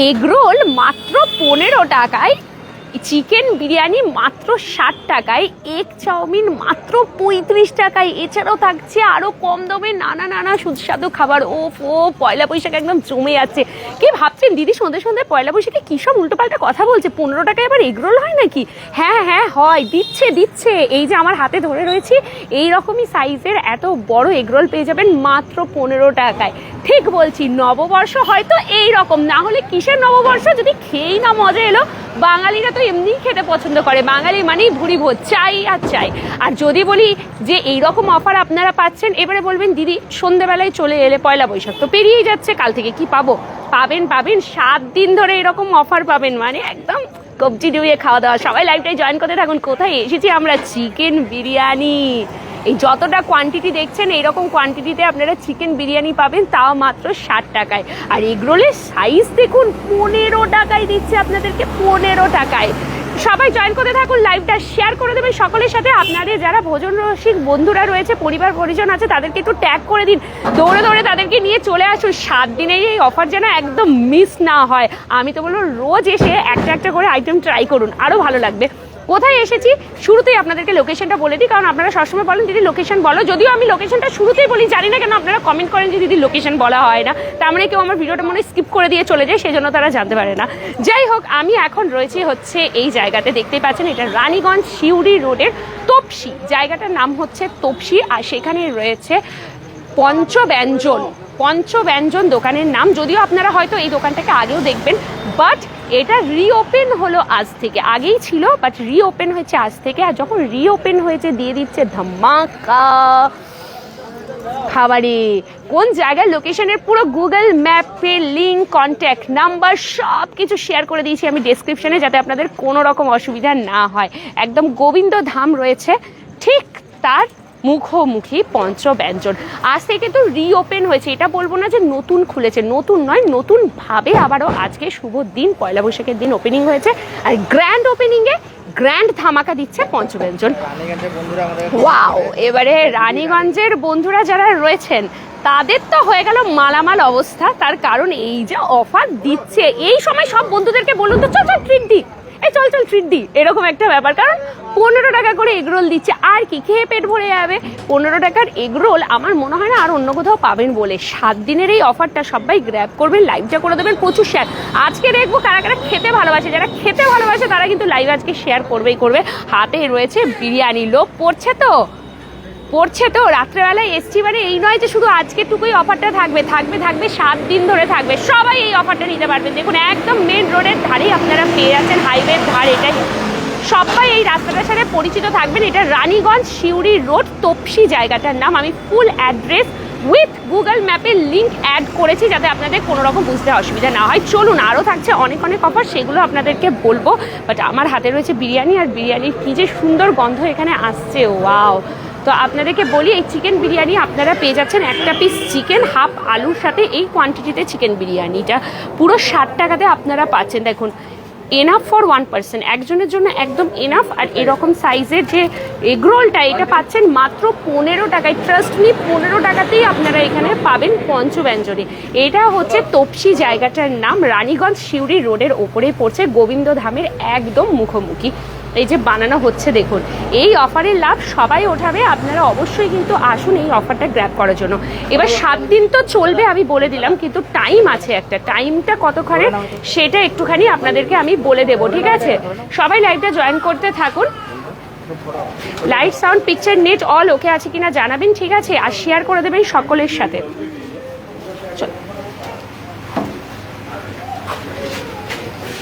Egg roll মাত্র পনেরো টাকায় চিকেন বিরিয়ানি মাত্র ষাট টাকায় এগ চাউমিন মাত্র পঁয়ত্রিশ টাকায়। এছাড়াও থাকছে আরও কম দামে নানা নানা সুস্বাদু খাবার। ও ও পয়লা বৈশাখ একদম জমে যাচ্ছে। কে ভাবছেন দিদি সন্ধ্যে সন্ধ্যে পয়লা বৈশাখে কী সব উল্টোপাল্টা কথা বলছে? পনেরো টাকায় আবার এগরোল হয় নাকি? হ্যাঁ হ্যাঁ হয়। দিচ্ছে দিচ্ছে। এই যে আমার হাতে ধরে রয়েছি, এই রকমই সাইজের এত বড় এগরোল পেয়ে যাবেন মাত্র পনেরো টাকায়। ঠিক বলছি, নববর্ষ হয়তো এই রকম। না হলে কিসের নববর্ষ? যদি খেয়েই না মজা এলো, বাঙালিরা তো এমনিই খেতে পছন্দ করে। বাঙালি মানেই ভুড়ি ভোজ, চাই আর চাই। আর যদি বলি যে এই রকম অফার আপনারা পাচ্ছেন, এবারে বলবেন, দিদি, সন্ধেবেলায় চলে এলে পয়লা বৈশাখ তো পেরিয়েই যাচ্ছে, কাল থেকে কি পাবো? পাবেন পাবেন, সাত দিন ধরে এরকম অফার পাবেন মানে একদম কবজি ডুবিয়ে খাওয়া দাওয়া। সবাই লাইফটাই জয়েন করতে থাকুন। কোথায় এসেছি আমরা? চিকেন বিরিয়ানি। এই যতটা কোয়ান্টিটি দেখছেন, এইরকম কোয়ান্টিটিতে আপনারা চিকেন বিরিয়ানি পাবেন, তাও মাত্র ষাট টাকায়। আর এগরোলের সাইজ দেখুন, পনেরো টাকায় দিচ্ছে আপনাদেরকে, পনেরো টাকায়। সবাই জয়েন করতে থাকুন লাইভটা শেয়ার করে দেবেন সকলের সাথে। আপনাদের যারা ভোজন রসিক বন্ধুরা রয়েছে, পরিবার পরিজন আছে, তাদেরকে একটু ট্যাগ করে দিন। দৌড়ে দৌড়ে তাদেরকে নিয়ে চলে আসুন। সাত দিনের এই অফার যেন একদম মিস না হয়। আমি তো বলব, রোজ এসে একটা একটা করে আইটেম ট্রাই করুন আরও ভালো লাগবে। কোথায় এসেছি? শুরুতেই আপনাদেরকে লোকেশনটা বলে দিই, কারণ আপনারা সবসময় বলেন, দিদি লোকেশন বলো। যদিও আমি লোকেশনটা শুরুতেই বলি, জানি না কেন আপনারা কমেন্ট করেন যে, দিদি লোকেশন বলা হয় না। তার মানে কেউ আমার ভিডিওটা মনে স্কিপ করে দিয়ে চলে যায় সেই জন্য তারা জানতে পারে না। যাই হোক, আমি এখন রয়েছি হচ্ছে এই জায়গাতে, দেখতেই পাচ্ছেন এটা রানীগঞ্জ শিউরি রোডের তপসি। জায়গাটার নাম হচ্ছে তপসি, আর সেখানে রয়েছে পঞ্চব্যঞ্জন। পঞ্চব্যঞ্জন দোকানের নাম, যদিও আপনারা হয়তো এই দোকানটাকে আগেও দেখবেন বাট এটা রিওপেন হলো আজ থেকে। আগেই ছিল বাট রিওপেন হয়েছে আজ থেকে। আর যখন রিওপেন হয়েছে, দিয়ে দিচ্ছে ধামাকা খাবারে। কোন জায়গার লোকেশনের পুরো গুগল ম্যাপে লিঙ্ক কন্ট্যাক্ট নাম্বার সব কিছু শেয়ার করে দিয়েছি আমি ডেসক্রিপশনে যাতে আপনাদের কোনো রকম অসুবিধা না হয়। একদম গোবিন্দ ধাম রয়েছে। ঠিক তার মুখোমুখি পঞ্চব্যঞ্জন। আজ থেকে তো রিওপেন হয়েছে। এটা বলব না যে নতুন খুলেছে। নতুন নয়, নতুনভাবে আবারও আজকে শুভ দিন, পয়লা বৈশাখের দিন ওপেনিং হয়েছে। আর গ্র্যান্ড ওপেনিংয়ে গ্র্যান্ড ধামাকা দিচ্ছে পঞ্চব্যঞ্জন। ওয়াও এবারে রানীগঞ্জের বন্ধুরা যারা রয়েছেন, তাদের তো হয়ে গেল মালামাল অবস্থা। তার কারণ এই যে অফার দিচ্ছে। এই সময় সব বন্ধুদেরকে বলুন তো, চল চল ট্রিট দি। এই, চল চল ট্রিট দি। এরকম একটা ব্যাপার। কারণ পনেরো টাকা করে এগরোল দিচ্ছে। আর কি? খেয়ে পেট ভরে যাবে। পনেরো টাকার এগরোল আমার মনে হয় না আর অন্য কোথাও পাবেন বলে। সাত দিনের এই অফারটা সবাই গ্র্যাব করবেন লাইভটা করে দেবেন, প্রচুর শেয়ার আজকে দেখব কারা কারা খেতে ভালোবাসে। যারা খেতে ভালোবাসে, তারা কিন্তু লাইভ আজকে শেয়ার করবেই করবে। হাতে রয়েছে বিরিয়ানি লোক পড়ছে তো? পড়ছে তো? রাত্রেবেলায় এসছি মানে এই নয় যে শুধু আজকে টুকুই অফারটা থাকবে। থাকবে থাকবে, সাত দিন ধরে থাকবে। সবাই এই অফারটা নিতে পারবেন দেখুন, একদম মেন রোডের ধারেই আপনারা পেয়ে যাচ্ছেন হাইওয়ের ধার। এটাই সবাই এই রাস্তাটার সাথে পরিচিত থাকবেন। এটা রানীগঞ্জ শিউরি রোড, তপসি জায়গাটার নাম। আমি ফুল অ্যাড্রেস উইথ গুগল ম্যাপের লিঙ্ক অ্যাড করেছি যাতে আপনাদের কোনো রকম বুঝতে অসুবিধা না হয়। চলুন আরও থাকছে অনেক অনেক অফার সেগুলো আপনাদেরকে বলব। বাট আমার হাতে রয়েছে বিরিয়ানি, আর বিরিয়ানির কী যে সুন্দর গন্ধ এখানে আসছে ওয়াও তো আপনাদেরকে বলি, এই চিকেন বিরিয়ানি আপনারা পেয়ে যাচ্ছেন একটা পিস চিকেন হাফ আলুর সাথে এই কোয়ান্টিটিতে চিকেন বিরিয়ানিটা। পুরো ষাট টাকাতে আপনারা পাচ্ছেন। দেখুন এনাফ ফর ওয়ান পার্সন একজনের জন্য একদম এনাফ আর এরকম সাইজের যে এগ রোলটা এটা পাচ্ছেন মাত্র পনেরো টাকায়। ট্রাস্ট মি পনেরো টাকাতেই আপনারা এখানে পাবেন পঞ্চব্যঞ্জনে এটা হচ্ছে তপসি জায়গাটার নাম, রানীগঞ্জ সিউড়ি রোডের ওপরে পড়ছে গোবিন্দ ধামের একদম মুখোমুখি। এই যে বানানো হচ্ছে দেখুন, এই অফারের লাভ সবাই ওঠাবে, আপনারা অবশ্যই কিন্তু আসুন এই অফারটা গ্র্যাব করার জন্য। এবার সাত দিন তো চলবে আমি বলে দিলাম, কিন্তু টাইম আছে একটা। টাইমটা কতক্ষণে সেটা একটুখানি আপনাদেরকে আমি বলে দেবো, ঠিক আছে? সবাই লাইভটা জয়েন করতে থাকুন। Light sound picture net all okay আছে কিনা জানাবেন, ঠিক আছে? আর শেয়ার করে দেবেন সকলের সাথে। চল।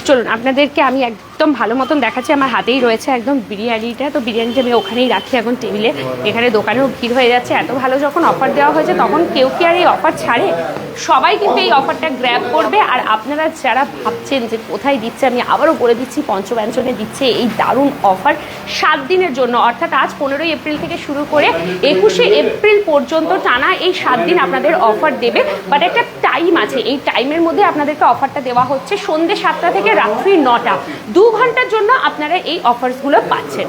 চলুন, আপনাদেরকে আমি একদম ভালো মতন দেখাচ্ছি। আমার হাতেই রয়েছে একদম বিরিয়ানিটা। তো বিরিয়ানিটা আমি ওখানেই রাখি এখন টেবিলে। এখানে দোকানেও ভিড় হয়ে যাচ্ছে। এত ভালো যখন অফার দেওয়া হয়েছে, তখন কেউ কি আর এই অফার ছাড়ে? সবাই কিন্তু এই অফারটা গ্র্যাব করবে। আর আপনারা যারা ভাবছেন যে কোথায় দিচ্ছে, আমি আবারও বলে দিচ্ছি পঞ্চব্যঞ্জনে দিচ্ছে এই দারুণ অফার সাত দিনের জন্য। অর্থাৎ আজ পনেরোই এপ্রিল থেকে শুরু করে একুশে এপ্রিল পর্যন্ত টানা এই সাত দিন আপনাদের অফার দেবে। বাট একটা টাইম আছে। এই টাইমের মধ্যে আপনাদেরকে অফারটা দেওয়া হচ্ছে সন্ধ্যে সাতটা থেকে রাত্রি নটা। দু ঘণ্টার জন্য আপনারা এই অফার্সগুলো পাচ্ছেন।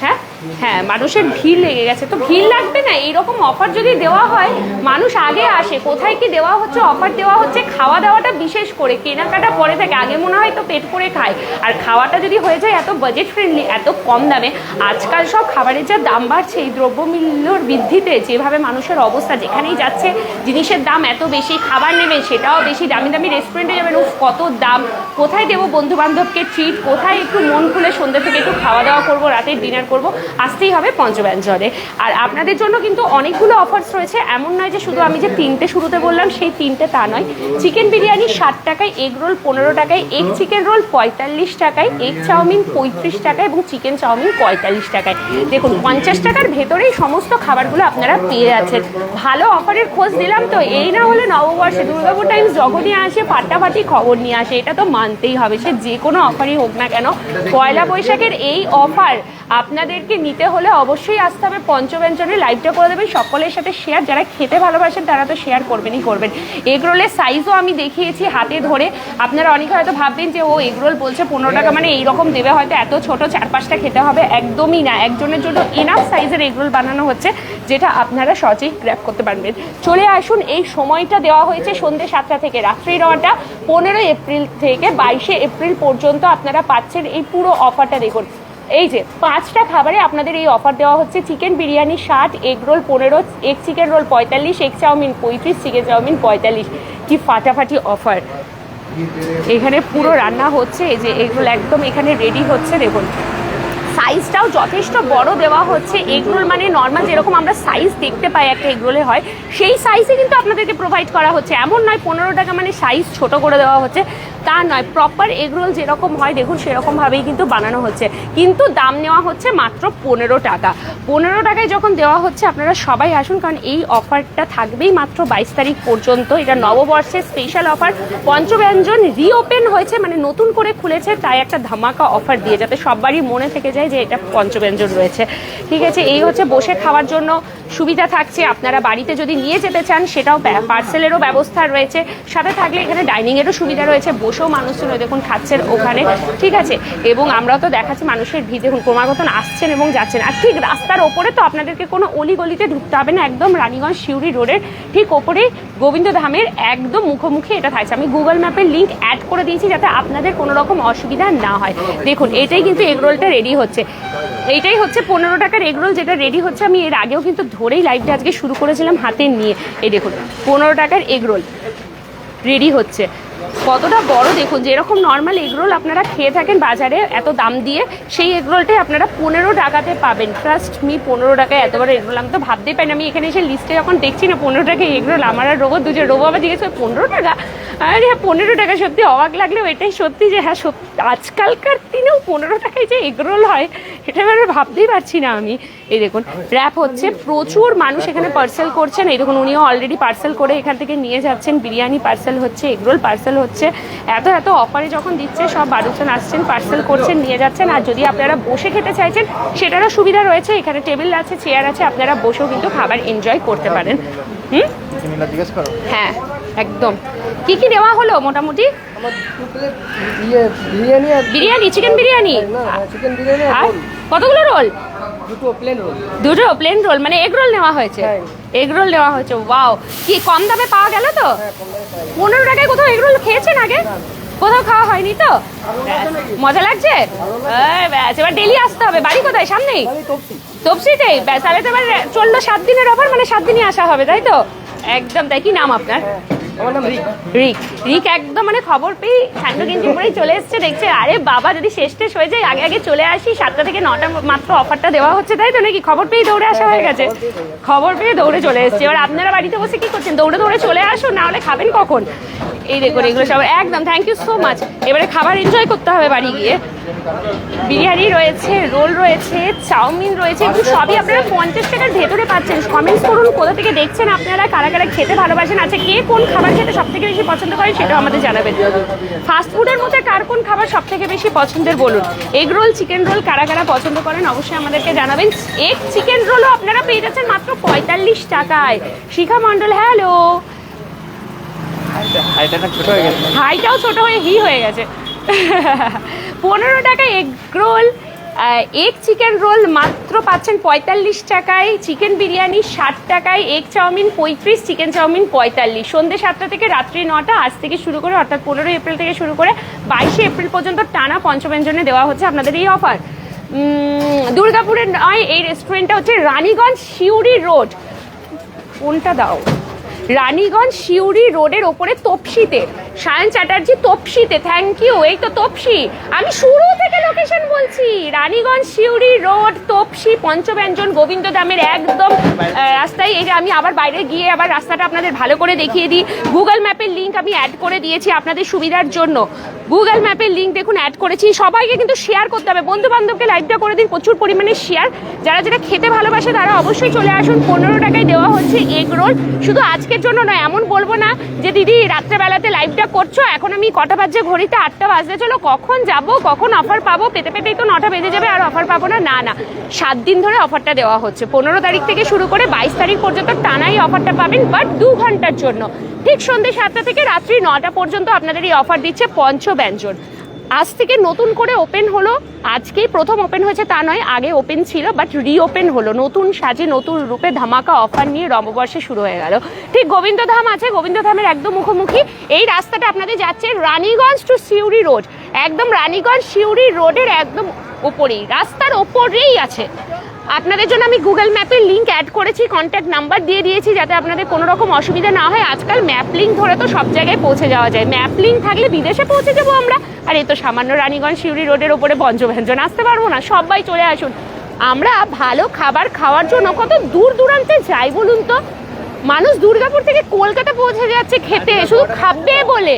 হ্যাঁ? হ্যাঁ মানুষের ভিড় লেগে গেছে। তো ভিড় লাগবে না? এইরকম অফার যদি দেওয়া হয়, মানুষ আগে আসে। কোথায় কি দেওয়া হচ্ছে অফার দেওয়া হচ্ছে, খাওয়া দাওয়াটা বিশেষ করে। কেনাকাটা পরে থাকে। আগে মনে হয় তো পেট করে খায়। আর খাওয়াটা যদি হয়ে যায়, এত বাজেট ফ্রেন্ডলি এত কম দামে। আজকাল সব খাবারের যা দাম বাড়ছে, এই দ্রব্যমূল্যর বৃদ্ধিতে, যেভাবে মানুষের অবস্থা, যেখানেই যাচ্ছে, জিনিসের দাম এত বেশি, খাবার নেবেন, সেটাও বেশি, দামি দামি রেস্টুরেন্টে যাবেন, উফ, কত দাম। কোথায় দেবো বন্ধু বান্ধবকে ট্রিট কোথায় একটু মন খুলে সন্ধ্যে থেকে একটু খাওয়া দাওয়া করব, রাতের ডিনার করব? আসতেই হবে পঞ্চব্যঞ্জনে আর আপনাদের জন্য কিন্তু অনেকগুলো অফার্স রয়েছে। এমন নয় যে শুধু আমি যে তিনটে শুরুতে বললাম, সেই তিনটে তা নয়। চিকেন বিরিয়ানি ষাট টাকায় এগ রোল পনেরো টাকায় এগ চিকেন রোল পঁয়তাল্লিশ টাকায় এগ চাউমিন পঁয়ত্রিশ টাকায় এবং চিকেন চাউমিন পঁয়তাল্লিশ টাকায়। দেখুন, পঞ্চাশ টাকার ভেতরেই সমস্ত খাবারগুলো আপনারা পেয়ে যাচ্ছেন। ভালো অফারের খোঁজ দিলাম তো, এই না হলে নববর্ষে দুর্গাপুর টাইমস যখনই আসে ফাটাফাটি খবর নিয়ে আসে। এটা তো মানতেই হবে, সে যে কোনো অফারই হোক না কেন, পয়লা বৈশাখের এই অফার আপনাদেরকে নিতে হলে অবশ্যই আসতে হবে পঞ্চব্যঞ্জনে লাইভটা করে দেবেন। সকলের সাথে শেয়ার যারা খেতে ভালোবাসেন, তারা তো শেয়ার করবেনই করবেন। এগ রোলের সাইজও আমি দেখিয়েছি হাতে ধরে। আপনারা অনেকে হয়তো ভাববেন যে, ও এগ রোল বলছে পনেরো টাকা মানে এইরকম দেবে, হয়তো এত ছোট চার পাঁচটা খেতে হবে। একদমই না। একজনের জন্য এনাফ সাইজের এগ রোল বানানো হচ্ছে, যেটা আপনারা সহজেই গ্র্যাপ করতে পারবেন। চলে আসুন, এই সময়টা দেওয়া হয়েছে সন্ধ্যে সাতটা থেকে, রাত্রি নটা পনেরোই এপ্রিল থেকে বাইশে এপ্রিল পর্যন্ত আপনারা পাচ্ছেন এই পুরো অফারটা দেখুন এই যে, পাঁচটা খাবারে আপনাদের এই অফার দেওয়া হচ্ছে চিকেন বিরিয়ানি ষাট এগ রোল পনেরো এগ চিকেন রোল পঁয়তাল্লিশ এগ চাউমিন পঁয়ত্রিশ চিকেন চাউমিন পঁয়তাল্লিশ। কি ফাটাফাটি অফার এখানে পুরো রান্না হচ্ছে, এই যে এগুলো একদম এখানে রেডি হচ্ছে, দেখুন। সাইজটাও যথেষ্ট বড় দেওয়া হচ্ছে এগরোল মানে নর্মাল যেরকম আমরা সাইজ দেখতে পাই একটা এগরোলে হয়, সেই সাইজে কিন্তু আপনাদেরকে প্রোভাইড করা হচ্ছে। এমন নয়, পনেরো টাকা মানে সাইজ ছোট করে দেওয়া হচ্ছে। তা নয় প্রপার এগরোল যেরকম হয়, দেখুন সেরকমভাবেই কিন্তু বানানো হচ্ছে। কিন্তু দাম নেওয়া হচ্ছে মাত্র পনেরো টাকা। পনেরো টাকায় যখন দেওয়া হচ্ছে, আপনারা সবাই আসুন, কারণ এই অফারটা থাকবেই মাত্র বাইশ তারিখ পর্যন্ত। এটা নববর্ষের স্পেশাল অফার পঞ্চব্যঞ্জন রিওপেন হয়েছে মানে নতুন করে খুলেছে, তাই একটা ধামাকা অফার দিয়ে যাতে সবারই মনে থেকে যায় যে এটা পঞ্চব্যঞ্জন রয়েছে। ঠিক আছে, এই হচ্ছে বসে খাওয়ার জন্য সুবিধা থাকছে। আপনারা বাড়িতে যদি নিয়ে যেতে চান, সেটাও পার্সেলেরও ব্যবস্থা রয়েছে। সাথে থাকলে এখানে ডাইনিংয়েরও সুবিধা রয়েছে বসেও মানুষজন ওই দেখুন খাচ্ছেন ওখানে। ঠিক আছে? এবং আমরাও তো দেখাচ্ছি মানুষের ভিড়। দেখুন ক্রমাগত আসছেন এবং যাচ্ছেন। আর ঠিক রাস্তার ওপরে তো আপনাদেরকে কোনো অলি গলিতে ঢুকতে হবে না। একদম রানীগঞ্জ শিউরি রোডের ঠিক ওপরে গোবিন্দ ধামের একদম মুখোমুখি এটা থাকছে। আমি গুগল ম্যাপের লিঙ্ক অ্যাড করে দিয়েছি যাতে আপনাদের কোনো রকম অসুবিধা না হয়। দেখুন, এটাই কিন্তু এগরোলটা রেডি হচ্ছে। এইটাই হচ্ছে পনেরো টাকার এগরোল যেটা রেডি হচ্ছে। আমি এর আগেও কিন্তু ধরেই লাইভটা আজকে শুরু করেছিলাম হাতে নিয়ে। এই দেখুন, পনেরো টাকার এগরোল রেডি হচ্ছে। কতটা বড় দেখুন যেরকম নর্মাল এগরোল আপনারা খেয়ে থাকেন বাজারে এত দাম দিয়ে, সেই এগরোলটাই আপনারা পনেরো টাকাতে পাবেন। ট্রাস্ট মি পনেরো টাকায় এত বড় এগরোল আমি তো ভাবতেই পারি আমি এখানে এসে লিস্টে যখন দেখছি না পনেরো টাকায় এগরোল আমার আর রোবো দুজন রোবো আবার জিজ্ঞেস করে, পনেরো টাকা? আরে হ্যাঁ পনেরো টাকা, সত্যি অবাক লাগলেও এটাই সত্যি যে হ্যাঁ সত্যি, আজকালকার দিনেও পনেরো টাকায় যে এগরোল হয়, এটা এবার ভাবতেই পারছি না আমি। এই দেখুন র্যাপ হচ্ছে। প্রচুর মানুষ এখানে পার্সেল করছেন। এই দেখুন উনিও অলরেডি পার্সেল করে এখান থেকে নিয়ে যাচ্ছেন। বিরিয়ানি পার্সেল হচ্ছে এগরোল পার্সেল হচ্ছে। এত এত অফারে যখন দিচ্ছে সব মানুষজন আসছেন পার্সেল করছেন নিয়ে যাচ্ছেন। আর যদি আপনারা বসে খেতে চাইছেন সেটারও সুবিধা রয়েছে। এখানে টেবিল আছে চেয়ার আছে আপনারা বসেও কিন্তু খাবার এনজয় করতে পারেন। হুম? হ্যাঁ একদম। কি কি দেওয়া হলো মোটামুটি? ইয়ে বিরিয়ানি চিকেন বিরিয়ানি কতগুলো রোল? দুটো প্লেন রোল দুটো প্লেন রোল মানে এগ রোল নেওয়া হয়েছে। হ্যাঁ। এগ রোল নেওয়া হয়েছে ওয়াও কি কম দামে পাওয়া গেল তো? হ্যাঁ পনেরো টাকায় কোথাও এগ রোল খেয়েছেন আগে? কোথাও খাওয়া হয়নি তো? মজা লাগছে? ব্যাস এবার ডেলি আসতে হবে। বাড়ি কোথায়? সামনেই? তপসিতেই? ব্যাস তাহলে তো এবার চলল সাত দিনের অফার মানে সাত দিনই আসা হবে তাই তো? একদম তাই কি নাম আপনার? হ্যাঁ। রিক। রিক। একদম মানে খবর চলে দেখছে, আরে বাবা, যদি শেষ হয়ে যায়, আগে আগে চলে আসি, সাতটা থেকে নটা মাত্র অফারটা দেওয়া হচ্ছে, তাই তো নাকি? খবর পেয়ে দৌড়ে আসা হয়ে গেছে। খবর পেয়ে দৌড়ে চলে এসছে। এবার আপনারা বাড়িতে বসে কি করছেন? দৌড়ে দৌড়ে চলে আসুন, না হলে খাবেন কখন? এই দেখুন, এগুলো সব একদম থ্যাংক ইউ সো মাচ এবারে খাবার এনজয় করতে হবে বাড়ি গিয়ে। বিরিয়ানি রয়েছে, রোল রয়েছে, চাউমিন রয়েছে, এগুলো সবই আপনারা পঞ্চাশ টাকার ভেতরে পাচ্ছেন। কমেন্টস করুন, কোথা থেকে দেখছেন আপনারা, কারা কারা খেতে ভালোবাসেন আচ্ছা কে কোন খাবার খেতে সব থেকে বেশি পছন্দ করেন সেটাও আমাদের জানাবেন। ফাস্টফুডের মধ্যে কার কোন খাবার সব থেকে বেশি পছন্দের বলুন। এগ রোল চিকেন রোল কারা কারা পছন্দ করেন অবশ্যই আমাদেরকে জানাবেন। এগ চিকেন রোলও আপনারা পেয়ে যাচ্ছেন মাত্র পঁয়তাল্লিশ টাকায়। শিখা মণ্ডল হ্যালো হাইটা না ছোট হয়ে গেছে হাইটাও ছোট হয়ে হি হয়ে গেছে। পনেরো টাকা এগ রোল এক চিকেন রোল মাত্র পাচ্ছেন পঁয়তাল্লিশ টাকায়। চিকেন বিরিয়ানি ষাট টাকায় এগ চাউমিন পঁয়ত্রিশ চিকেন চাউমিন পঁয়তাল্লিশ। সন্ধ্যে সাতটা থেকে রাত্রি নটা, আজ থেকে শুরু করে, অর্থাৎ পনেরোই এপ্রিল থেকে শুরু করে বাইশে এপ্রিল পর্যন্ত টানা পঞ্চব্যঞ্জনে দেওয়া হচ্ছে আপনাদের এই অফার দুর্গাপুরের নয়, এই রেস্টুরেন্টটা হচ্ছে রানীগঞ্জ শিউরি রোড। কোনটা দাও? রানীগঞ্জ শিউরি রোডের ওপরে তপসিতে। সায়ন চ্যাটার্জি, তপসিতে। থ্যাংক ইউ এই তো তপসি। আমি শুরু থেকে লোকেশন বলছি। রানীগঞ্জ শিউরি রোড, তপসি, পঞ্চব্যঞ্জন গোবিন্দ দামের একদম রাস্তায়। এই যে আমি আবার বাইরে গিয়ে আবার রাস্তাটা আপনাদের ভালো করে দেখিয়ে দিই। গুগল ম্যাপের লিঙ্ক আমি অ্যাড করে দিয়েছি আপনাদের সুবিধার জন্য। গুগল ম্যাপের লিঙ্ক দেখুন অ্যাড করেছি। সবাইকে কিন্তু শেয়ার করতে হবে। বন্ধু বান্ধবকে লাইভটা করে দিন। প্রচুর পরিমাণে শেয়ার যারা যারা খেতে ভালোবাসে তারা অবশ্যই চলে আসুন। পনেরো টাকায় দেওয়া হচ্ছে এগ রোল শুধু আজকের জন্য নয়, এমন বলব না যে দিদি, রাত্রেবেলাতে লাইভটা করছ, এখন আমি কটা বাজছে ঘড়িতে আটটা বাজতে চলো, কখন যাব, কখন অফার পাবো, পেতে পেতেই তো নটা বেজে যাবে, আর অফার পাবো না? না না। সাত দিন ধরে অফারটা দেওয়া হচ্ছে। পনেরো তারিখ থেকে শুরু করে বাইশ তারিখ পর্যন্ত টানাই অফারটা পাবেন বাট দু ঘণ্টার জন্য। ঠিক সন্ধ্যে সাতটা থেকে রাত্রি নটা পর্যন্ত আপনাদের এই অফার দিচ্ছে পঞ্চব্যঞ্জন। আজ থেকে নতুন করে ওপেন হলো। আজকেই প্রথম ওপেন হয়েছে তা নয়, আগে ওপেন ছিল বাট রিওপেন হলো। নতুন সাজে, নতুন রূপে ধামাকা অফার নিয়ে রমবর্ষে শুরু হয়ে গেল। ঠিক গোবিন্দধাম আছে, গোবিন্দধামের একদম মুখোমুখি। এই রাস্তাটা আপনাদের যাচ্ছে রানীগঞ্জ টু সিউড়ি রোড একদম রানীগঞ্জ, সিউড়ি রোডের একদম ওপরেই। রাস্তার ওপরেই আছে। আপনাদের জন্য আমি গুগল ম্যাপের লিঙ্ক অ্যাড করেছি কন্ট্যাক্ট নাম্বার দিয়ে দিয়েছি যাতে আপনাদের কোনো রকম অসুবিধা না হয়। আজকাল ম্যাপ লিঙ্ক ধরে তো সব জায়গায় পৌঁছে যাওয়া যায়। ম্যাপ লিঙ্ক থাকলে বিদেশে পৌঁছে যাব আমরা। আর এই তো সামান্য রানীগঞ্জ শিউরি রোডের ওপরে পঞ্চব্যঞ্জন আসতে পারব না। সবাই চলে আসুন। আমরা ভালো খাবার খাওয়ার জন্য কত দূর দূরান্তে যাই বলুন তো? মানুষ দুর্গাপুর থেকে কলকাতা পৌঁছে যাচ্ছে খেতে। শুধু খাবে বলে।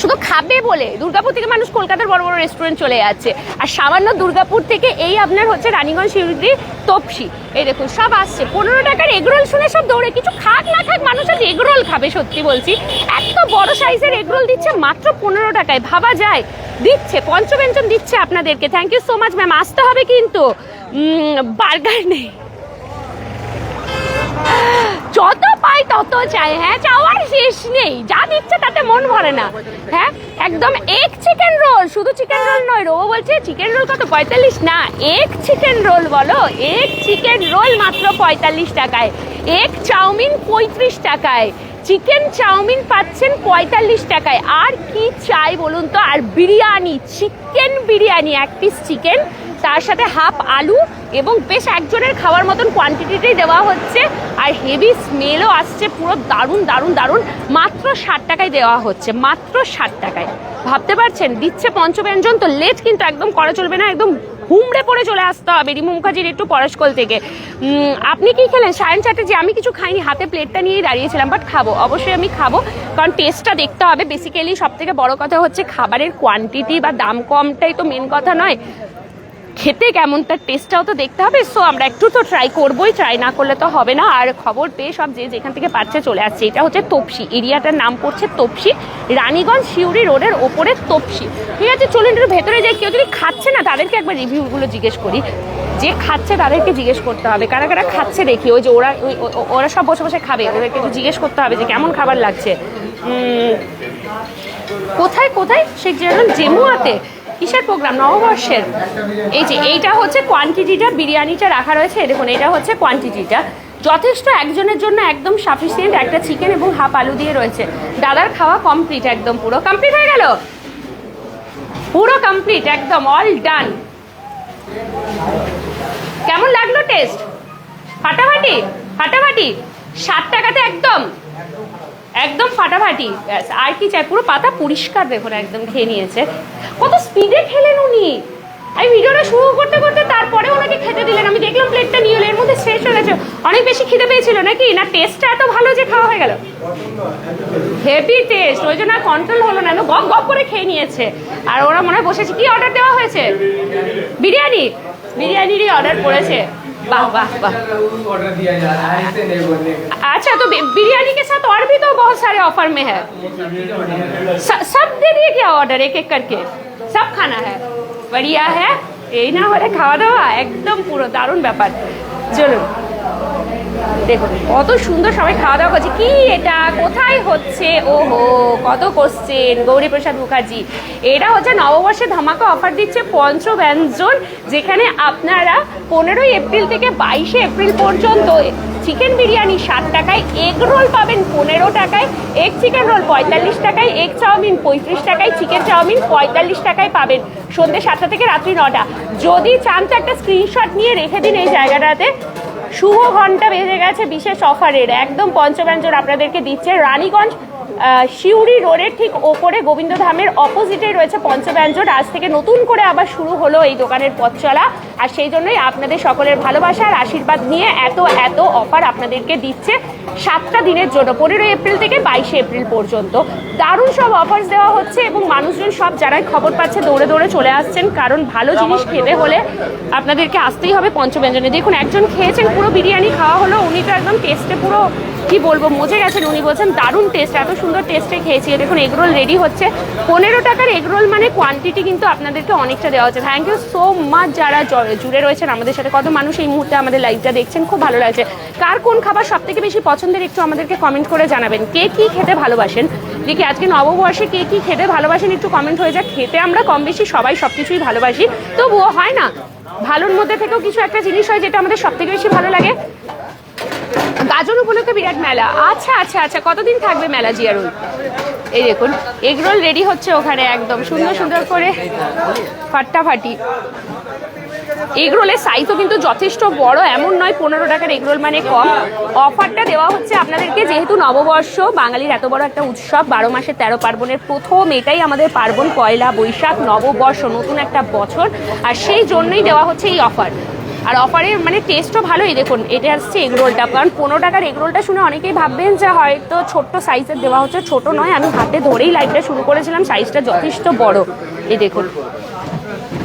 শুধু খাবে বলে দুর্গাপুর থেকে মানুষ কলকাতার বড় বড় রেস্টুরেন্ট চলে যাচ্ছে। আর সামান্য দুর্গাপুর থেকে এই আপনার হচ্ছে রানীগঞ্জ শিউরি তপসি। এই দেখুন, সব আসছে। পনেরো টাকার এগরোল শুনে সব দৌড়ে। কিছু খাক না খাক, মানুষ আজ এগরোল খাবে, সত্যি বলছি। এত বড় সাইজের এগরোল দিচ্ছে মাত্র পনেরো টাকায়। ভাবা যায়, দিচ্ছে, পঞ্চব্যঞ্জন দিচ্ছে আপনাদেরকে। Thank you so much ma'am আসতে হবে কিন্তু বার্গার নেই। যত পাই তত চাই হ্যাঁ? চাওয়ার শেষ নেই। যা দিচ্ছে তাতে মন ভরে না। হ্যাঁ? একদম এক চিকেন রোল শুধু চিকেন রোল নয় রো বলছে চিকেন রোল কত? পঁয়তাল্লিশ? না, এক চিকেন রোল বলো, এক চিকেন রোল মাত্র পঁয়তাল্লিশ টাকায়। এক চাউমিন পঁয়ত্রিশ টাকায়। চিকেন চাউমিন পাচ্ছেন পঁয়তাল্লিশ টাকায়। আর কি চাই বলুন তো? আর বিরিয়ানি চিকেন বিরিয়ানি, এক পিস চিকেন তার সাথে হাফ আলু এবং বেশ একজনের খাওয়ার মতন কোয়ান্টিটিতেই দেওয়া হচ্ছে। আর হেভি স্মেলও আসছে, পুরো দারুণ দারুণ দারুণ। মাত্র ষাট টাকায় দেওয়া হচ্ছে, মাত্র ষাট টাকায়। ভাবতে পারছেন? দিচ্ছে পঞ্চব্যঞ্জন, তো লেট কিন্তু একদম করা চলবে না, একদম হুমড়ে পড়ে চলে আসতে হবে। রিমু মুখার্জির একটু পরশকল থেকে। আপনি কি খেলেন? সায়ন চ্যাটার্জি, আমি কিছু খাইনি, হাতে প্লেটটা নিয়েই দাঁড়িয়েছিলাম বাট খাব, অবশ্যই আমি খাব, কারণ টেস্টটা দেখতে হবে। বেসিক্যালি সব থেকে বড় কথা হচ্ছে খাবারের কোয়ান্টিটি বা দাম কমটাই তো মেন কথা নয়। খেতে কেমন তার টেস্টটাও তো দেখতে হবে সো আমরা একটু তো ট্রাই করবোই ট্রাই না করলে তো হবে না। আর খবর পেয়ে সব যে যেখান থেকে পাচ্ছে চলে আসছে, এটা হচ্ছে তপসি। এরিয়াটার নাম পড়ছে তপসি। রানীগঞ্জ শিউরি রোডের ওপরে তপসি। ঠিক আছে, চলুন একটু ভেতরে যাই। কেউ যদি খাচ্ছে না, তাদেরকে একবার রিভিউগুলো জিজ্ঞেস করি। যে খাচ্ছে তাদেরকে জিজ্ঞেস করতে হবে। কারা কারা খাচ্ছে দেখি। ওই যে ওরা, ওই- ওরা সব বসে বসে খাবে। ওদেরকে একটু জিজ্ঞেস করতে হবে যে কেমন খাবার লাগছে। কোথায় কোথায়? শেখ জিয়ারুল জেমুয়াতে। কিসের প্রোগ্রাম নববর্ষের। এই যে, এইটা হচ্ছে কোয়ান্টিটিটা বিরিয়ানিটা রাখা রয়েছে। দেখুন, এটা হচ্ছে কোয়ান্টিটিটা যথেষ্ট একজনের জন্য একদম সাফিসিয়েন্ট একটা চিকেন এবং হাফ আলু দিয়ে রয়েছে। দাদার খাওয়া কমপ্লিট একদম, পুরো কমপ্লিট হয়ে গেল? পুরো কমপ্লিট একদম অল ডান কেমন লাগল টেস্ট ফাটাফাটি? ফাটাফাটি? ষাট টাকাতে একদম। একদম ফাটাফাটি। ব্যাস, আর কি চাই? পুরো পাতা পরিষ্কার দেখুন, একদম খেয়ে নিয়েছে। কত স্পিডে খেলেন উনি! আমি ভিডিওটা শুরু করতে করতে তারপরে ওনাকে খেতে দিলেন। আমি দেখলাম প্লেটটা নিয়ে এর মধ্যে শেষ হয়ে গেছে। অনেক বেশি খিদে পেয়েছিল নাকি? না টেস্টটা এত ভালো যে খাওয়া হয়ে গেল। হেভি টেস্ট ওই জন্য কন্ট্রোল হলো না। গপ গপ করে খেয়ে নিয়েছে। আর ওরা মনে হয় বসেছে। কি অর্ডার দেওয়া হয়েছে? বিরিয়ানি? বিরিয়ানিরই অর্ডার করেছে वाह वाह वाह ऑर्डर दिया जा रहा है ऐसे नहीं बोलने का अच्छा तो बि- बिरयानी के साथ और भी तो बहुत सारे ऑफर में है स- सब दे दिए क्या ऑर्डर एक एक करके सब खाना है बढ़िया है এই না হলে খাওয়া দাওয়া একদম পুরো দারুণ ব্যাপার চলুন দেখুন কত সুন্দর সবাই খাওয়া দাওয়া করছে। কি এটা? কোথায় হচ্ছে? ওহো, কত কোশ্চেন গৌরীপ্রসাদ মুখার্জি। এটা হচ্ছে নববর্ষে ধামাকা অফার দিচ্ছে পঞ্চব্যঞ্জন, যেখানে আপনারা পনেরোই এপ্রিল থেকে বাইশে এপ্রিল পর্যন্ত চিকেন বিরিয়ানি ষাট টাকায় এগ রোল পাবেন পনেরো টাকায় এগ চিকেন রোল পঁয়তাল্লিশ টাকায় এগ চাউমিন পঁয়ত্রিশ টাকায় চিকেন চাউমিন পঁয়তাল্লিশ টাকায় পাবেন সন্ধ্যে সাতটা থেকে রাত্রি নটা। যদি চান তো একটা স্ক্রিনশট নিয়ে রেখে দিন এই জায়গাটাতে। শুভ ঘণ্টা বেজে গেছে বিশেষ অফারের। একদম পঞ্চব্যঞ্জন আপনাদেরকে দিচ্ছে। রানীগঞ্জ সিউড়ি রোডের ঠিক ওপরে গোবিন্দধামের অপোজিটে রয়েছে পঞ্চব্যঞ্জন। আজ থেকে নতুন করে আবার শুরু হলো এই দোকানের পথ চলা। আর সেই জন্যই আপনাদের সকলের ভালোবাসা আর আশীর্বাদ নিয়ে এত এত অফার আপনাদেরকে দিচ্ছে সাতটা দিনের জন্য, পনেরোই এপ্রিল থেকে বাইশে এপ্রিল পর্যন্ত। দারুণ সব অফার্স দেওয়া হচ্ছে এবং মানুষজন সব যারাই খবর পাচ্ছে দৌড়ে দৌড়ে চলে আসছেন। কারণ ভালো জিনিস খেতে হলে আপনাদেরকে আসতেই হবে পঞ্চব্যঞ্জনে। দেখুন, একজন খেয়েছেন, পুরো বিরিয়ানি খাওয়া হলো, উনি তো একদম টেস্টে পুরো কি বলব মজে গেছেন উনি বলছেন, দারুণ টেস্ট এত সুন্দর টেস্টে খেয়েছি। দেখুন এগরোল রেডি হচ্ছে। পনেরো টাকার এগরোল মানে কোয়ান্টিটি কিন্তু আপনাদেরকে অনেকটা দেওয়া হচ্ছে। থ্যাংক ইউ সো মাচ যারা জুড়ে রয়েছেন আমাদের সাথে। কত মানুষ এই মুহূর্তে আমাদের লাইভটা দেখছেন, খুব ভালো লাগছে। কার কোন খাবার সব থেকে বেশি পছন্দের একটু আমাদেরকে কমেন্ট করে জানাবেন। কে কি খেতে ভালোবাসেন? দেখি, আজকে নববর্ষে কে কি খেতে ভালোবাসেন একটু কমেন্ট হয়ে যাক। খেতে আমরা কম বেশি সবাই সব কিছুই ভালোবাসি। তবুও হয় না। ভালোর মধ্যে থেকেও কিছু একটা জিনিস হয় যেটা আমাদের সব থেকে বেশি ভালো লাগে। গাজন উপলক্ষে বিরাট মেলা। আচ্ছা আচ্ছা আচ্ছা কতদিন থাকবে মেলা জিয়ারুল? এই দেখুন, এগরোল রেডি হচ্ছে ওখানে একদম সুন্দর সুন্দর করে ফাটাফাটি। এগরোলের সাইজও কিন্তু যথেষ্ট বড়, এমন নয় পনেরো টাকার এগরোল মানে কম। অফারটা দেওয়া হচ্ছে আপনাদেরকে, যেহেতু নববর্ষ, বাঙালির এত বড় একটা উৎসব, বারো মাসে তেরো পার্বণের প্রথম, এটাই আমাদের পার্বণ, পয়লা বৈশাখ, নববর্ষ, নতুন একটা বছর। আর সেই জন্যই দেওয়া হচ্ছে এই অফার আর অফারের মানে টেস্টও ভালোই। দেখুন, এটা আসছে এগরোলটা কারণ পনেরো টাকার এগরোলটা শুনে অনেকেই ভাববেন যে হয়তো ছোট্ট সাইজের দেওয়া হচ্ছে। ছোট নয়, আমি হাতে ধরেই লাইভটা শুরু করেছিলাম। সাইজটা যথেষ্ট বড়। এই দেখুন,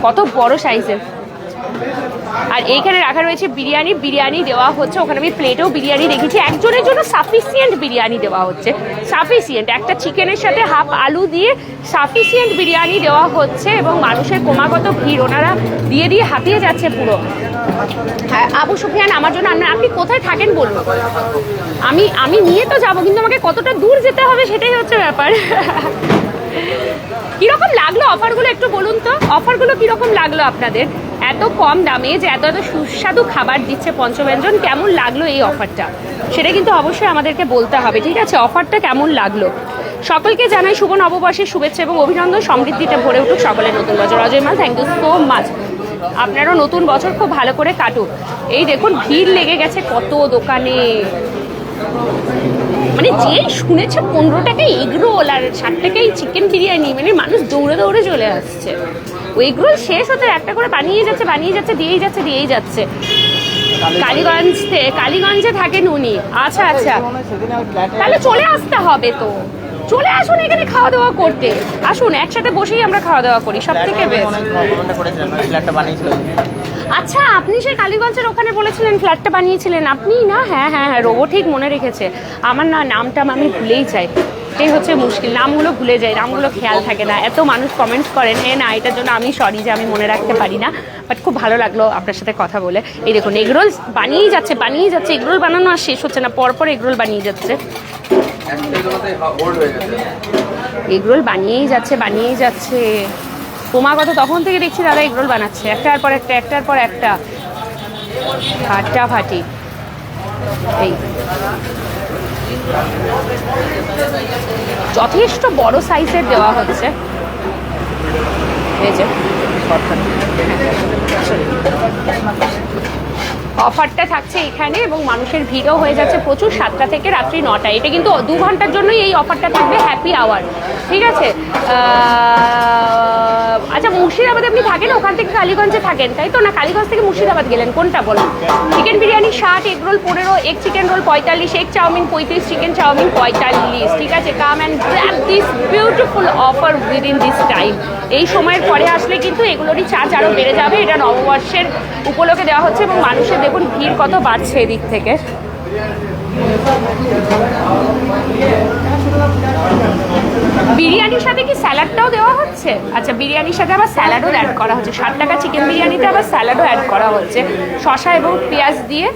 কত বড় সাইজের আর এইখানে রাখা রয়েছে বিরিয়ানি। বিরিয়ানি দেওয়া হচ্ছে। ওখানে আমি প্লেটেও বিরিয়ানি দেখেছি। একজনের জন্য সাফিসিয়েন্ট বিরিয়ানি দেওয়া হচ্ছে। সাফিসিয়েন্ট একটা চিকেনের সাথে হাফ আলু দিয়ে সাফিসিয়েন্ট বিরিয়ানি দেওয়া হচ্ছে এবং মানুষের ক্রমাগত ভিড়। ওনারা দিয়ে দিয়ে হাতিয়ে যাচ্ছে পুরো। হ্যাঁ আবু সুফিয়ান, আমার জন্য আপনি কোথায় থাকেন বলুন? আমি আমি নিয়ে তো যাব, কিন্তু আমাকে কতটা দূর যেতে হবে সেটাই হচ্ছে ব্যাপার। কীরকম লাগল অফারগুলো একটু বলুন তো? অফারগুলো কীরকম লাগল আপনাদের? এত কম দামে যে এত এত সুস্বাদু খাবার দিচ্ছে পঞ্চব্যঞ্জন, কেমন লাগল এই অফারটা? সেটা কিন্তু অবশ্যই আমাদেরকে বলতে হবে, ঠিক আছে? অফারটা কেমন লাগল? সকলকে জানাই শুভ নববর্ষের শুভেচ্ছা এবং অভিনন্দন, সমৃদ্ধিতে ভরে উঠুক সকলের নতুন বছর। অজয় মাল থ্যাংক ইউ সো মাচ আপনারও নতুন বছর খুব ভালো করে কাটুক। এই দেখুন, ভিড় লেগে গেছে কত দোকানে। মানে যে শুনেছে পনেরো টাকায় এগরোল আর ষাট টাকায় চিকেন বিরিয়ানি মানে মানুষ দৌড়ে দৌড়ে চলে আসছে। ওই এগরোল শেষ হতে একটা করে বানিয়ে যাচ্ছে বানিয়ে যাচ্ছে দিয়েই যাচ্ছে দিয়েই যাচ্ছে। কালীগঞ্জ কালীগঞ্জে থাকেন উনি। আচ্ছা আচ্ছা। তাহলে চলে আসতে হবে তো। চলে আসুন এখানে খাওয়া দাওয়া করতে। আসুন একসাথে বসেই আমরা খাওয়া দাওয়া করি সব থেকে বেস্ট আচ্ছা আপনি সেই কালীগঞ্জের ওখানে বলেছিলেন ফ্ল্যাটটা বানিয়েছিলেন। আপনি না হ্যাঁ হ্যাঁ হ্যাঁ রোবো ঠিক মনে রেখেছে। আমার না নামটা আমি ভুলেই যাই। এটাই হচ্ছে মুশকিল। নামগুলো ভুলে যাই, নামগুলো খেয়াল থাকে না। এত মানুষ কমেন্টস করেন হ্যাঁ না, এটার জন্য আমি সরি যে আমি মনে রাখতে পারি না। বাট খুব ভালো লাগল আপনার সাথে কথা বলে। এই দেখুন, এগরোল বানিয়েই যাচ্ছে বানিয়েই যাচ্ছে, এগরোল বানানো আর শেষ হচ্ছে না। পরপর এগরোল বানিয়ে যাচ্ছে। এগরোল বানিয়েই যাচ্ছে বানিয়েই যাচ্ছে। ক্রমাগত তখন থেকে দেখছি দাদা এগরোল বানাচ্ছে। একটার পর একটা, একটার পর একটা। ফাটা ফাটি এই। যথেষ্ট বড় সাইজের দেওয়া হচ্ছে। অফারটা থাকছে এখানে এবং মানুষের ভিড়ও হয়ে যাচ্ছে প্রচুর সাতটা থেকে রাত্রি নটা এটা কিন্তু দু ঘণ্টার জন্যই এই অফারটা থাকবে হ্যাপি আওয়ার ঠিক আছে? আচ্ছা মুর্শিদাবাদে আপনি থাকেন? ওখান থেকে কালীগঞ্জে থাকেন, তাই তো? না, কালীগঞ্জ থেকে মুর্শিদাবাদ গেলেন? কোনটা বলুন চিকেন বিরিয়ানি ষাট এগ রোল পনেরো এগ চিকেন রোল পঁয়তাল্লিশ এগ চাউমিন পঁয়ত্রিশ চিকেন চাউমিন পঁয়তাল্লিশ, ঠিক আছে? Come and grab this beautiful offer within this time এই সময়ের পরে আসলে কিন্তু এগুলোরই চার্জ আরও বেড়ে যাবে। এটা নববর্ষের উপলক্ষে দেওয়া হচ্ছে এবং মানুষের দেখুন ভিড় কত বাড়ছে এদিক থেকে। বিরিয়ানির সাথে কি স্যালাডটাও দেওয়া হচ্ছে? আচ্ছা বিরিয়ানির সাথে আবার স্যালাডও অ্যাড করা হচ্ছে। ষাট টাকা চিকেন বিরিয়ানিতে আবার স্যালাডও অ্যাড করা হচ্ছে। শশা এবং পেঁয়াজ দিয়ে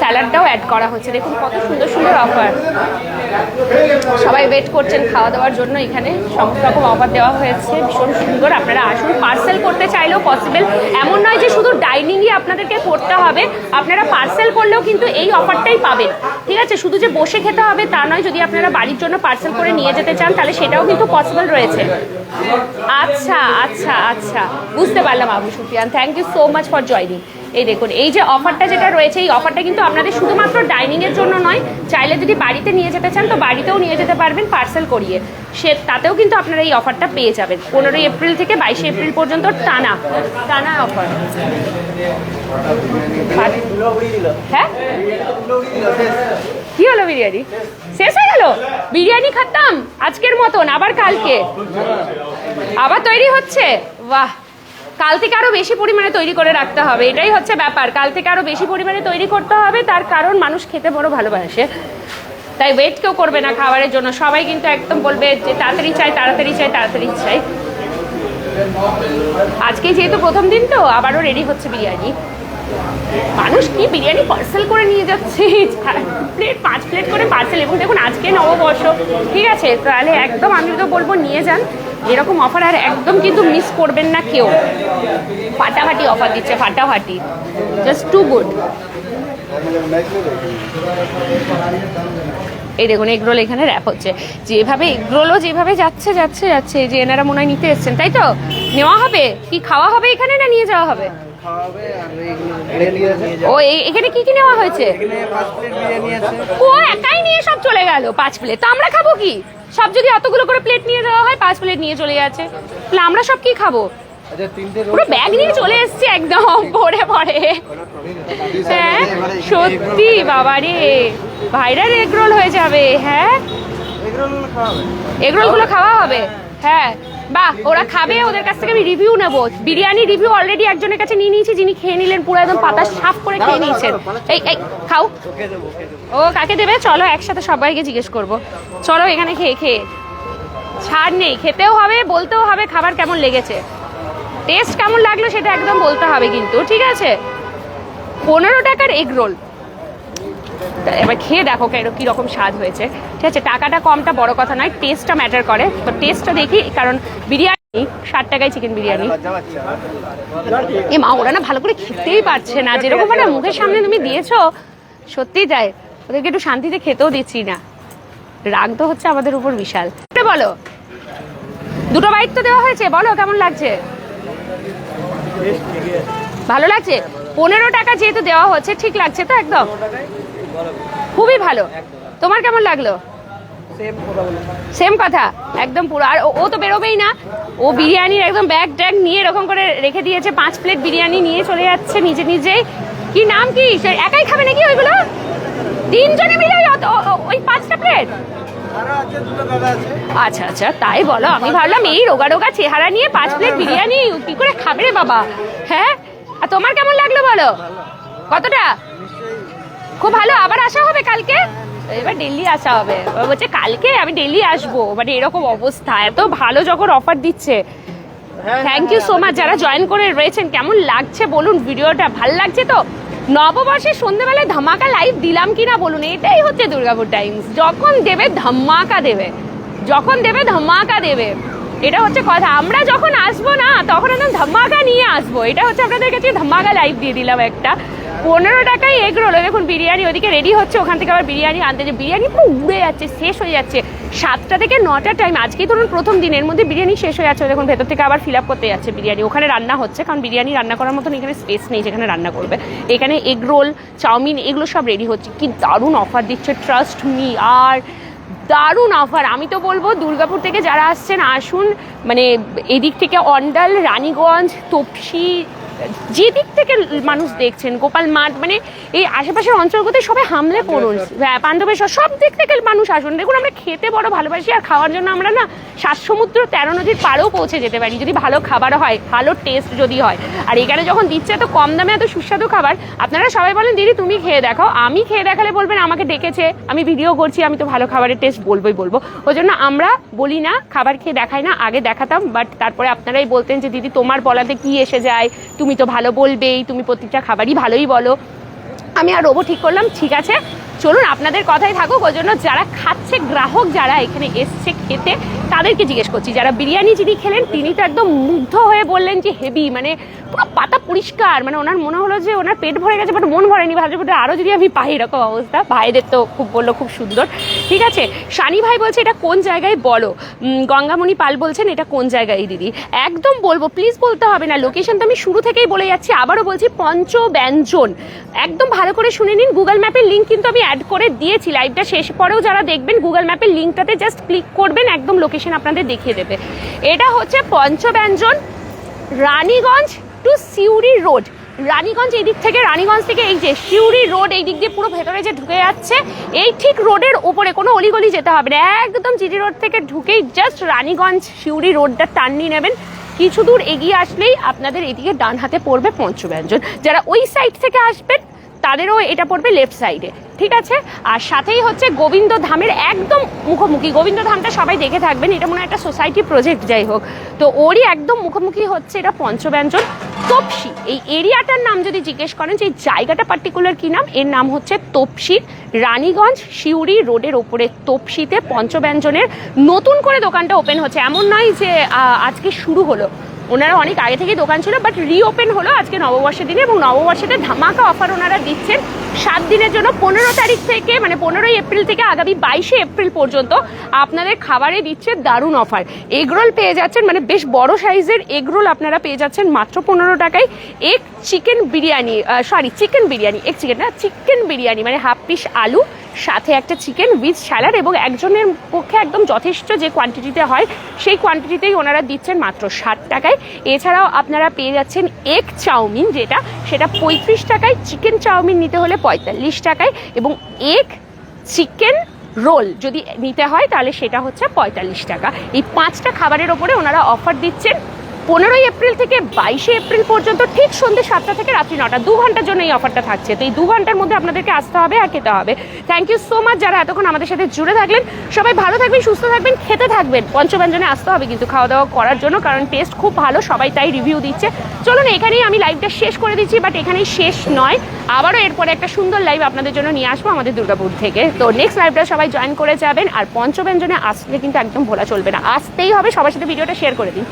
স্যালাডটাও অ্যাড করা হচ্ছে। দেখুন কত সুন্দর সুন্দর অফার সবাই ওয়েট করছেন খাওয়া দাওয়ার জন্য এখানে। সমস্ত রকম অফার দেওয়া হয়েছে। ভীষণ সুন্দর। আপনারা আসুন। পার্সেল করতে চাইলেও পসিবল এমন নয় যে শুধু ডাইনিংই আপনাদেরকে করতে হবে। আপনারা পার্সেল করলেও কিন্তু এই অফারটাই পাবেন। ঠিক আছে? শুধু যে বসে খেতে হবে তা নয়, যদি আপনারা বাড়ির জন্য পার্সেল করে নিয়ে যেতে চান, তাহলে সেটাও কিন্তু পসিবল রয়েছে। আচ্ছা আচ্ছা আচ্ছা। বুঝতে পারলাম Abu Sufiyan. Thank you so much for joining এই দেখুন, এই যে অফারটা যেটা রয়েছে, এই অফারটা কিন্তু আপনাদের শুধুমাত্র ডাইনিং এর জন্য নয়, চাইলে যদি বাড়িতে নিয়ে যেতে চান, তো বাড়িতেও নিয়ে যেতে পারবেন পার্সেল করিয়ে। সে, তাতেও কিন্তু আপনারা এই অফারটা পেয়ে যাবেন। পনেরোই এপ্রিল থেকে বাইশে এপ্রিল পর্যন্ত টানা টানা অফার হ্যাঁ? কি হলো বিরিয়ানি? শেষ হয়ে গেল? বিরিয়ানি খাতাম, আজকের মতন, আবার কালকে। আবার তৈরি হচ্ছে? বাহ! কাল থেকে আরও বেশি পরিমাণে তৈরি করে রাখতে হবে, এটাই হচ্ছে ব্যাপার। কাল থেকে আরও বেশি পরিমাণে তৈরি করতে হবে, তার কারণ মানুষ খেতে বড় ভালোবাসে। তাই ওয়েট কেউ করবে না খাবারের জন্য, সবাই কিন্তু একদম বলবে যে তাড়াতাড়ি চাই তাড়াতাড়ি চাই তাড়াতাড়ি চাই। আজকে যেহেতু প্রথম দিন তো, আবারও রেডি হচ্ছে বিরিয়ানি। মানুষ কি বিরিয়ানি পার্সেল করে নিয়ে যাচ্ছে? প্লেট পাঁচ প্লেট করে পার্সেল এবং দেখুন আজকে নববর্ষ। ঠিক আছে, তাহলে একদম আমি তো বলব নিয়ে যান। এরকম অফার আর একদম কিন্তু মিস করবেন না কেউ। ফাটাফাটি অফার দিচ্ছে, ফাটাফাটি। জাস্ট টু গুড এই দেখুন এগরোল এখানে র্যাপ হচ্ছে। যেভাবে এগরোলও যেভাবে যাচ্ছে যাচ্ছে যাচ্ছে যে এনারা মনে হয় নিতে এসছেন, তাই তো? নেওয়া হবে? কি খাওয়া হবে এখানে না নিয়ে যাওয়া হবে? ও এখানে নেওয়া হয়েছে? ও নিয়ে সব চলে গেল, পাঁচ প্লেট তো আমরা খাব কি? সব অতগুলো করে প্লেট নিয়ে হয়, পাঁচ প্লেট নিয়ে চলে যাচ্ছে। তাহলে আমরা সব কি খাব? পুরো ব্যাগ নিয়ে চলে এসছে একদম ভরে পড়ে। হ্যাঁ সত্যি বাবা রে ভাইরাল এগরোল হয়ে যাবে হ্যাঁ? এগরোলগুলো খাওয়া হবে হ্যাঁ। বাহ ওরা খাবে ওদের কাছ থেকে আমি রিভিউ নেব। বিরিয়ানি রিভিউ অলরেডি একজনের কাছে নিয়ে নিয়েছি যিনি খেয়ে নিলেন পুরো একদম পাতা সাফ করে খেয়ে নিয়েছেন। এই এই খাও। ও কাকে দেবে? চলো একসাথে সবাইকে জিজ্ঞেস করব। চলো এখানে খেয়ে খেয়ে। ছাড় নেই খেতেও হবে বলতেও হবে খাবার কেমন লেগেছে? টেস্ট কেমন লাগল সেটা একদম বলতে হবে কিন্তু, ঠিক আছে? পনেরো টাকার এগ রোল। এবার খেয়ে দেখো কেন- কীরকম স্বাদ হয়েছে। ঠিক আছে, টাকাটা কমটা বড় কথা নয়, টেস্টটা ম্যাটার করে। তো টেস্টটা দেখি, কারণ বিরিয়ানি, ষাট টাকায় চিকেন বিরিয়ানি। এ মা, ওরা না ভালো করে খেতেই পারছে না, যেরকম মানে মুখের সামনে তুমি দিয়েছ সত্যিই তাই। ওদেরকে একটু শান্তিতে খেতেও দিচ্ছি না। রাগ তো হচ্ছে আমাদের উপর বিশাল। বলো, দুটো বাইক তো দেওয়া হয়েছে, বলো কেমন লাগছে? ভালো লাগছে? পনেরো টাকা যেহেতু দেওয়া হচ্ছে, ঠিক লাগছে তো একদম? খুবই ভালো। তোমার কেমন লাগল? সেম কথা। একদম পুরো। আর ও- তো বেরোবেই না। ও বিরিয়ানির একদম ব্যাগ ট্যাগ নিয়ে এরকম করে রেখে দিয়েছে, পাঁচ প্লেট বিরিয়ানি নিয়ে চলে যাচ্ছে নিজে নিজেই। কি নাম কি? একাই খাবে নাকি ওইগুলো? তিনজনে মিলে ওই পাঁচটা প্লেট আচ্ছা আচ্ছা তাই বলো আমি ভাবলাম এই রোগা রোগা চেহারা নিয়ে পাঁচ প্লেট বিরিয়ানি কি করে খাবে রে বাবা? হ্যাঁ? আর তোমার কেমন লাগল বলো? কতটা? খুব ভালো আবার আসা হবে কালকে? এবার ডেলি আসা হবে। বলছে কালকে আমি ডেলি আসব। মানে এরকম অবস্থা এত ভালো যখন অফার দিচ্ছে। থ্যাংক ইউ সো মাচ যারা জয়েন করে রয়েছেন কেমন লাগছে বলুন ভিডিওটা? ভালো লাগছে তো? নববর্ষের সন্ধ্যেবেলায় ধামাকা লাইভ দিলাম কি না বলুন, এটাই হচ্ছে দুর্গাপুর টাইমস যখন দেবে ধামাকা দেবে। যখন দেবে ধামাকা দেবে। এটা হচ্ছে কথা। আমরা যখন আসব না, তখন একদম ধামাকা নিয়ে আসব। এটা হচ্ছে আপনাদের কাছে ধামাকা লাইভ দিয়ে দিলাম একটা। পনেরো টাকায় এগ রোল। দেখুন, বিরিয়ানি ওদিকে রেডি হচ্ছে, ওখান থেকে আবার বিরিয়ানি আনতে যে বিরিয়ানি পুরো উড়ে যাচ্ছে, শেষ হয়ে যাচ্ছে। সাতটা থেকে নটার টাইম আজকেই ধরুন প্রথম দিনের মধ্যে বিরিয়ানি শেষ হয়ে যাচ্ছে। দেখুন, ভেতর থেকে আবার ফিল আপ করতে যাচ্ছে বিরিয়ানি। ওখানে রান্না হচ্ছে, কারণ বিরিয়ানি রান্না করার মতন এখানে স্পেস নেই যেখানে রান্না করবে। এখানে এগ রোল চাউমিন, এগুলো সব রেডি হচ্ছে। কি দারুণ অফার দিচ্ছে ট্রাস্ট মি আর দারুণ অফার আমি তো বলব, দুর্গাপুর থেকে যারা আসছেন, আসুন মানে এদিক থেকে অন্ডাল, রানীগঞ্জ, তপসি যে দিক থেকে মানুষ দেখছেন গোপাল মাঠ মানে এই আশেপাশের অঞ্চলগুলোতে সবাই হামলে পড়ুন পাণ্ডবেশ্বর সব দিক থেকে মানুষ আসুন। দেখুন আমরা খেতে বড় ভালোবাসি আর খাওয়ার জন্য আমরা না সাত সমুদ্র তেরো নদীর পাড়েও পৌঁছে যেতে পারি যদি ভালো খাবার হয় ভালো টেস্ট যদি হয়। আর এখানে যখন দিচ্ছে এত কম দামে এত সুস্বাদু খাবার আপনারা সবাই বলেন দিদি তুমি খেয়ে দেখাও। আমি খেয়ে দেখালে বলবেন আমাকে ডেকেছে আমি ভিডিও করছি আমি তো ভালো খাবারের টেস্ট বলবোই বলব। ওই জন্য আমরা বলি না খাবার খেয়ে দেখাই না আগে দেখাতাম বাট তারপরে আপনারাই বলতেন যে দিদি তোমার বলাতে কি এসে যায়? তুমি তো ভালো বলবেই, তুমি প্রত্যেকটা খাবারই ভালোই বলো। আমি আর রোবো ঠিক করলাম, ঠিক আছে। চলুন, আপনাদের কথাই থাকুক, ওই জন্য যারা খাচ্ছে, গ্রাহক যারা এখানে এসছে খেতে, তাদেরকে জিজ্ঞেস করছি। যারা বিরিয়ানি যিনি খেলেন, তিনি তো একদম মুগ্ধ হয়ে বললেন যে হেভি মানে পুরো পাতা পরিষ্কার। মানে ওনার মনে হলো যে ওনার পেট ভরে গেছে বাট মন ভরেনি। ভাবছে বলে আরও যদি আমি পাই এরকম অবস্থা। ভাইদের তো খুব বলল, খুব সুন্দর। ঠিক আছে? সানি ভাই বলছে, এটা কোন জায়গায় বলো? গঙ্গামণি পাল বলছেন, এটা কোন জায়গায় দিদি? একদম বলব প্লিজ বলতে হবে না। লোকেশন তো আমি শুরু থেকেই বলে যাচ্ছি। আবারও বলছি পঞ্চ ব্যঞ্জন একদম ভালো করে শুনে নিন গুগল ম্যাপের লিঙ্ক কিন্তু আমি অ্যাড করে দিয়েছি। লাইভটা শেষ পরেও যারা দেখবেন গুগল ম্যাপের লিঙ্কটাতে জাস্ট ক্লিক করবেন, একদম লোকেশন আপনাদের দেখিয়ে দেবে। এটা হচ্ছে পঞ্চব্যঞ্জন, রানীগঞ্জ টু সিউড়ি রোড, রানীগঞ্জ এই দিক থেকে, রানীগঞ্জ থেকে এই যে সিউড়ি রোড এই দিক দিয়ে পুরো ভেতরে যে ঢুকে যাচ্ছে, এই ঠিক রোডের উপরে কোনো অলিগলি যেতে হবে না। একদম জিটি রোড থেকে ঢুকেই জাস্ট রানীগঞ্জ সিউড়ি রোডটা টান নিয়ে নেবেন। কিছু দূর এগিয়ে আসলেই আপনাদের এদিকে ডান হাতে পড়বে পঞ্চব্যঞ্জন। যারা ওই সাইড থেকে আসবেন, তাদেরও এটা পড়বে লেফট সাইডে ঠিক আছে? আর সাথেই হচ্ছে গোবিন্দ ধামের একদম মুখোমুখি। গোবিন্দ ধামটা সবাই দেখে থাকবেন, এটা মনে হয় একটা সোসাইটি প্রজেক্ট যাই হোক। তো ওরই একদম মুখোমুখি হচ্ছে এটা পঞ্চব্যঞ্জন। তপসি। এই এরিয়াটার নাম যদি জিজ্ঞেস করেন, যে জায়গাটা পার্টিকুলার কি নাম, এর নাম হচ্ছে তপসি। রানীগঞ্জ শিউরি রোডের ওপরে তপসিতে পঞ্চব্যঞ্জনের নতুন করে দোকানটা ওপেন হচ্ছে। এমন নয় যে আজকে শুরু হলো। ওনারা অনেক আগে থেকেই দোকান ছিল বাট রিওপেন হলো আজকে নববর্ষের দিনে এবং নববর্ষেতে ধামাকা অফার ওনারা দিচ্ছেন সাত দিনের জন্য, পনেরো তারিখ থেকে মানে পনেরোই এপ্রিল থেকে আগামী বাইশে এপ্রিল পর্যন্ত আপনাদের খাবারে দিচ্ছে দারুণ অফার এগরোল পেয়ে যাচ্ছেন মানে বেশ বড় সাইজের এগরোল আপনারা পেয়ে যাচ্ছেন মাত্র পনেরো টাকায়। এক chicken biryani sorry chicken biryani এক চিকেন না চিকেন বিরিয়ানি মানে হাফ পিস আলু সাথে একটা চিকেন উইথ স্যালাড এবং একজনের পক্ষে একদম যথেষ্ট যে কোয়ান্টিটিতে হয়, সেই কোয়ান্টিটিতেই ওনারা দিচ্ছেন মাত্র ষাট টাকায়। এছাড়াও আপনারা পেয়ে যাচ্ছেন এগ চাউমিন, যেটা, সেটা পঁয়ত্রিশ টাকায় চিকেন চাউমিন নিতে হলে পঁয়তাল্লিশ টাকায় এবং এগ চিকেন রোল যদি নিতে হয়, তাহলে সেটা হচ্ছে পঁয়তাল্লিশ টাকা। এই পাঁচটা খাবারের ওপরে ওনারা অফার দিচ্ছেন পনেরোই এপ্রিল থেকে বাইশে এপ্রিল পর্যন্ত ঠিক সন্ধ্যে সাতটা থেকে রাত্রি নটা, দু ঘণ্টার জন্য এই অফারটা থাকছে। তো এই দু ঘণ্টার মধ্যে আপনাদেরকে আসতে হবে আর খেতে হবে। থ্যাংক ইউ সো মাচ যারা এতক্ষণ আমাদের সাথে জুড়ে থাকলেন। সবাই ভালো থাকবেন, সুস্থ থাকবেন, খেতে থাকবেন। পঞ্চব্যঞ্জনে আসতে হবে কিন্তু খাওয়া দাওয়া করার জন্য কারণ টেস্ট খুব ভালো, সবাই তাই রিভিউ দিচ্ছে। চলুন, এখানেই আমি লাইভটা শেষ করে দিচ্ছি বাট এখানেই শেষ নয়। আবারও এরপরে একটা সুন্দর লাইভ আপনাদের জন্য নিয়ে আসব আমাদের দুর্গাপুর থেকে। তো নেক্সট লাইভটা সবাই জয়েন করে যাবেন, আর পঞ্চব্যঞ্জনে আসলে কিন্তু একদম ভোলা চলবে না। আসতেই হবে, সবার সাথে ভিডিওটা শেয়ার করে দিন।